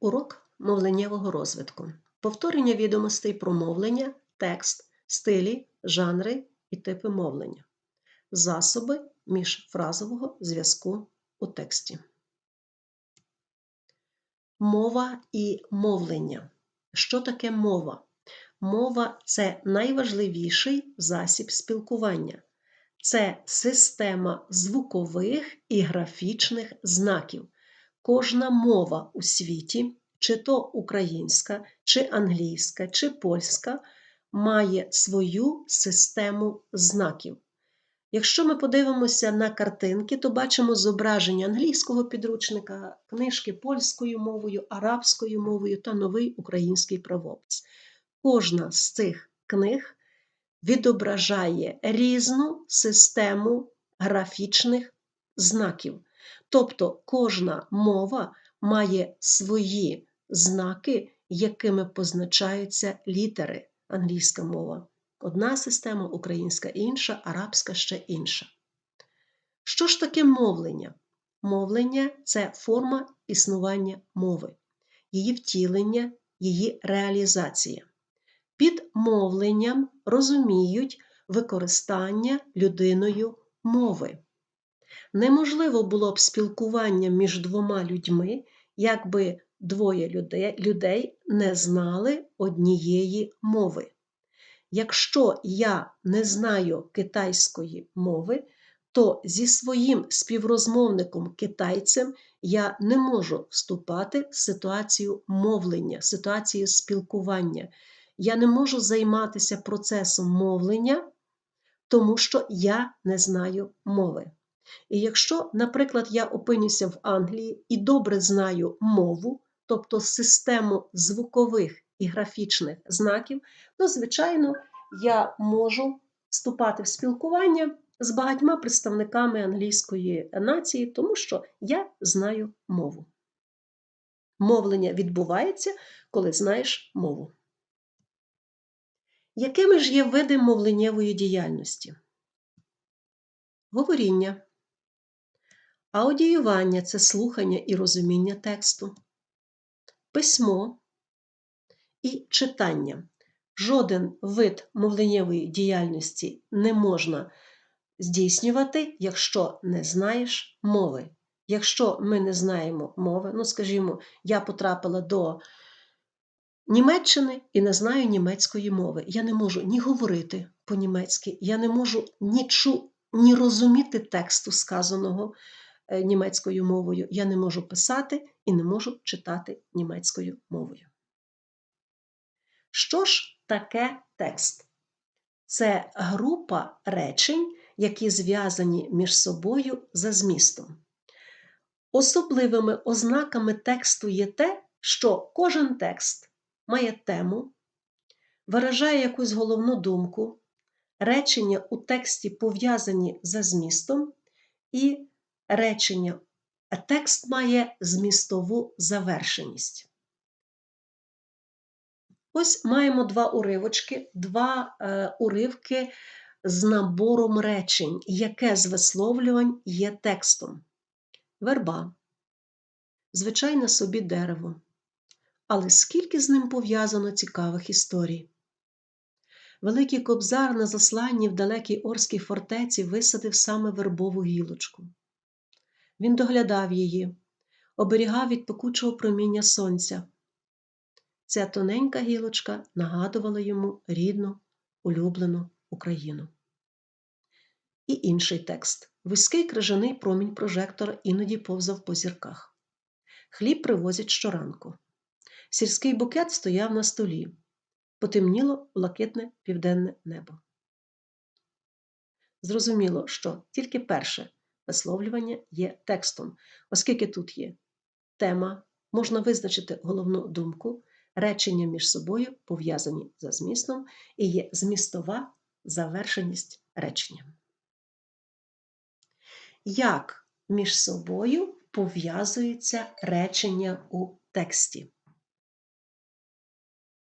Урок мовленнєвого розвитку. Повторення відомостей про мовлення, текст, стилі, жанри і типи мовлення. Засоби міжфразового зв'язку у тексті. Мова і мовлення. Що таке мова? Мова це найважливіший засіб спілкування. Це система звукових і графічних знаків. Кожна мова у світі, чи то українська, чи англійська, чи польська, має свою систему знаків. Якщо ми подивимося на картинки, то бачимо зображення англійського підручника, книжки польською мовою, арабською мовою та новий український правопис. Кожна з цих книг відображає різну систему графічних знаків. Тобто кожна мова має свої знаки, якими позначаються літери англійська мова. Одна система, українська інша, арабська ще інша. Що ж таке мовлення? Мовлення це форма існування мови, її втілення, її реалізація. Під мовленням розуміють використання людиною мови. Неможливо було б спілкування між двома людьми, якби двоє людей не знали однієї мови. Якщо я не знаю китайської мови, то зі своїм співрозмовником китайцем я не можу вступати в ситуацію мовлення, ситуацію спілкування. Я не можу займатися процесом мовлення, тому що я не знаю мови. І якщо, наприклад, я опинюся в Англії і добре знаю мову, тобто систему звукових і графічних знаків, то, звичайно, я можу вступати в спілкування з багатьма представниками англійської нації, тому що я знаю мову. Мовлення відбувається, коли знаєш мову. Якими ж є види мовленнєвої діяльності? Говоріння. Аудіювання це слухання і розуміння тексту, письмо і читання. Жоден вид мовленнєвої діяльності не можна здійснювати, якщо не знаєш мови. Якщо ми не знаємо мови, ну, скажімо, я потрапила до Німеччини і не знаю німецької мови. Я не можу ні говорити по-німецьки, я не можу ні, чу, ні розуміти тексту, сказаного німецькою мовою. Я не можу писати і не можу читати німецькою мовою. Що ж таке текст? Це група речень, які зв'язані між собою за змістом. Особливими ознаками тексту є те, що кожен текст має тему, виражає якусь головну думку, речення у тексті пов'язані за змістом, і речення, текст має змістову завершеність. Ось маємо два уривочки, два е, уривки з набором речень, яке з висловлювань є текстом. Верба, звичайне собі дерево. Але скільки з ним пов'язано цікавих історій. Великий кобзар на засланні в далекій Орській фортеці висадив саме вербову гілочку. Він доглядав її, оберігав від пекучого проміння сонця. Ця тоненька гілочка нагадувала йому рідну, улюблену Україну. І інший текст вузький крижаний промінь прожектора іноді повзав по зірках. Хліб привозять щоранку. Сільський букет стояв на столі. Потемніло блакитне південне небо. Зрозуміло, що тільки перше висловлювання є текстом, оскільки тут є тема, можна визначити головну думку, речення між собою пов'язані за змістом і є змістова завершеність речення. Як між собою пов'язуються речення у тексті?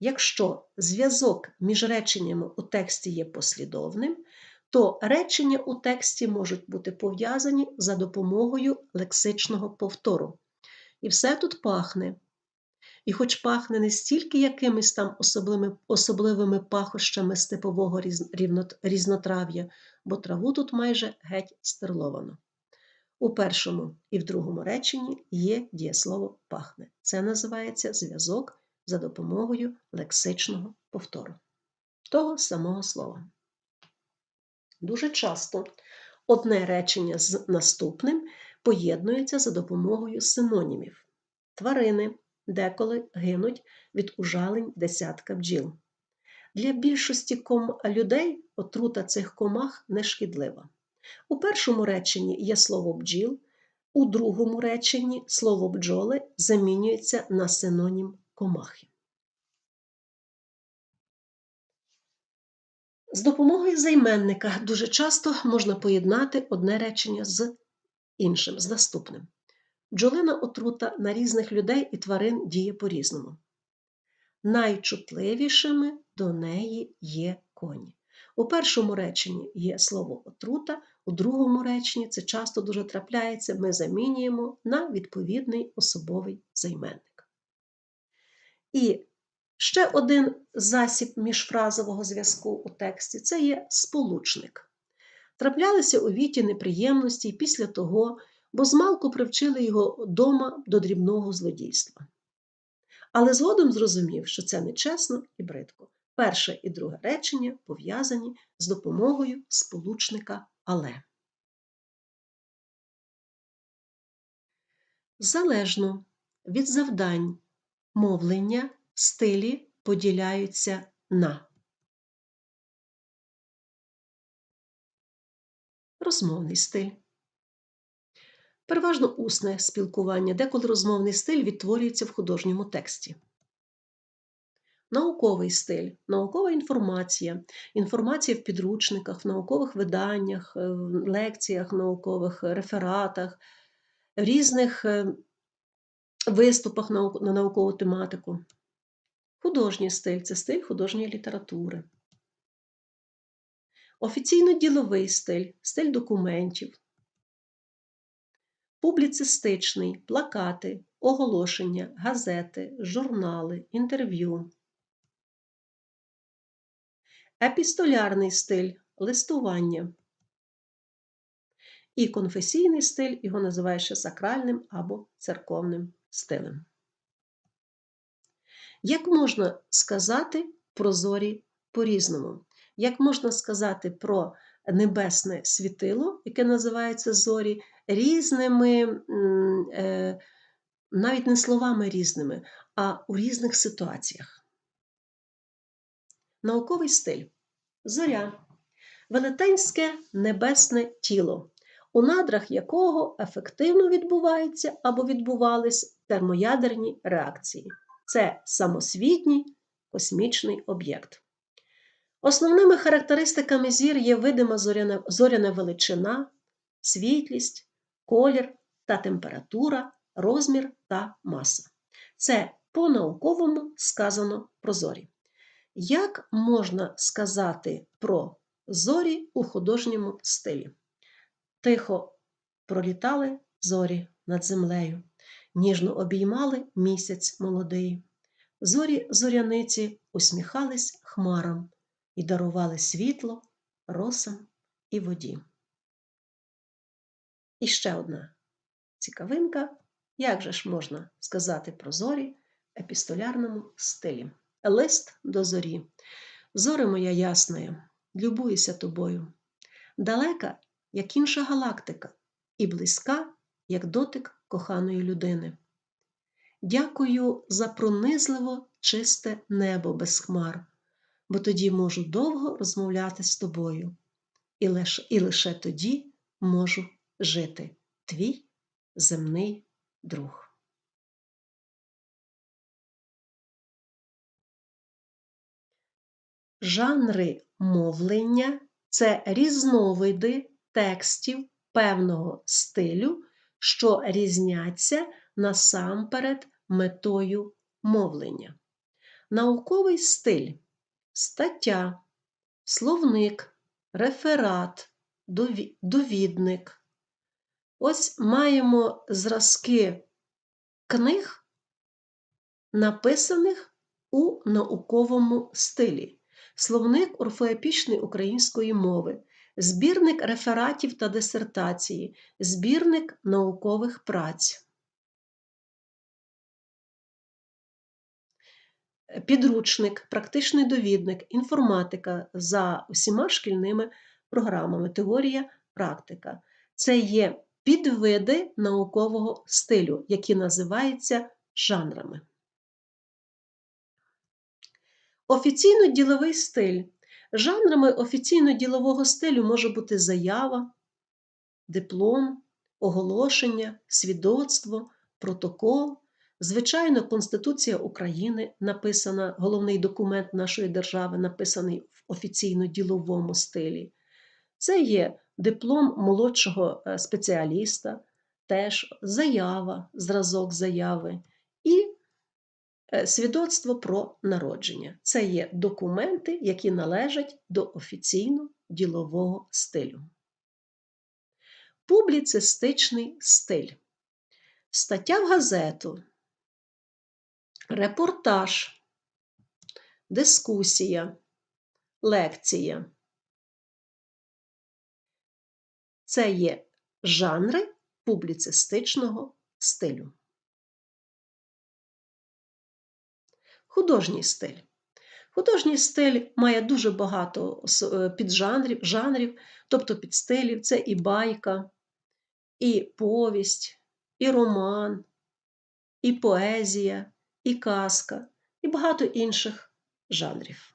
Якщо зв'язок між реченнями у тексті є послідовним, то речення у тексті можуть бути пов'язані за допомогою лексичного повтору. І все тут пахне. І хоч пахне не стільки якимись там особливими особливими пахощами степового різнотрав'я, бо траву тут майже геть стерловано. У першому і в другому реченні є дієслово пахне. Це називається зв'язок за допомогою лексичного повтору того самого слова. Дуже часто одне речення з наступним поєднується за допомогою синонімів. Тварини деколи гинуть від ужалень десятка бджіл. Для більшості ком людей отрута цих комах не шкідлива. У першому реченні є слово бджіл, у другому реченні слово бджоли замінюється на синонім комахи. З допомогою займенника дуже часто можна поєднати одне речення з іншим, з наступним. Бджолина отрута на різних людей і тварин діє по-різному. Найчутливішими до неї є коні. У першому реченні є слово отрута, у другому реченні це часто дуже трапляється, ми замінюємо на відповідний особовий займенник. І ще один засіб міжфразового зв'язку у тексті це є сполучник. Траплялися у віті неприємності після того, бо змалку привчили його дома до дрібного злодійства. Але згодом зрозумів, що це нечесно і бридко. Перше і друге речення пов'язані з допомогою сполучника але. Залежно від завдань мовлення стилі поділяються на розмовний стиль. Переважно усне спілкування, деколи розмовний стиль відтворюється в художньому тексті. Науковий стиль, наукова інформація, інформація в підручниках, в наукових виданнях, е, в лекціях, наукових рефератах, в різних е, виступах на наукову тематику. Художній стиль це стиль художньої літератури. Офіційно-діловий стиль стиль документів, публіцистичний, плакати, оголошення, газети, журнали, інтерв'ю. Епістолярний стиль листування. І конфесійний стиль його називає ще сакральним або церковним стилем. Як можна сказати про зорі по-різному? Як можна сказати про небесне світило, яке називається зорі, різними, е, навіть не словами різними, а у різних ситуаціях? Науковий стиль. Зоря. Велетенське небесне тіло, у надрах якого ефективно відбуваються або відбувались термоядерні реакції. Це самосвітній космічний об'єкт. Основними характеристиками зір є видима зоряна, зоряна величина, світлість, колір та температура, розмір та маса. Це по-науковому сказано про зорі. Як можна сказати про зорі у художньому стилі? Тихо пролітали зорі над землею, ніжно обіймали місяць молодий. Зорі зоряниці усміхались хмарам і дарували світло, росам і воді. І ще одна цікавинка, як же ж можна сказати про зорі в епістолярному стилі. Лист до зорі. Зоре моя ясна, любуюся тобою. Далека, як інша галактика, і близька, як дотик коханої людини. Дякую за пронизливо чисте небо без хмар, бо тоді можу довго розмовляти з тобою, і лише, і лише тоді можу жити твій земний друг. Жанри мовлення це різновиди текстів певного стилю, що різняться насамперед метою мовлення. Науковий стиль стаття, словник, реферат, довідник. Ось маємо зразки книг написаних у науковому стилі, словник орфоепічний української мови, збірник рефератів та дисертації, збірник наукових праць. Підручник, практичний довідник, інформатика за усіма шкільними програмами, теорія, практика. Це є підвиди наукового стилю, які називаються жанрами. Офіційно-діловий стиль. Жанрами офіційно-ділового стилю може бути заява, диплом, оголошення, свідоцтво, протокол. Звичайно, Конституція України написана, головний документ нашої держави, написаний в офіційно-діловому стилі. Це є диплом молодшого е, спеціаліста, теж заява, зразок заяви свідоцтво про народження. Це є документи, які належать до офіційно-ділового стилю. Публіцистичний стиль. Стаття в газету, репортаж, дискусія, лекція. Це є жанри публіцистичного стилю. Художній стиль. Художній стиль має дуже багато е, піджанрів, жанрів, тобто підстилів. Це і байка, і повість, і роман, і поезія, і казка, і багато інших жанрів.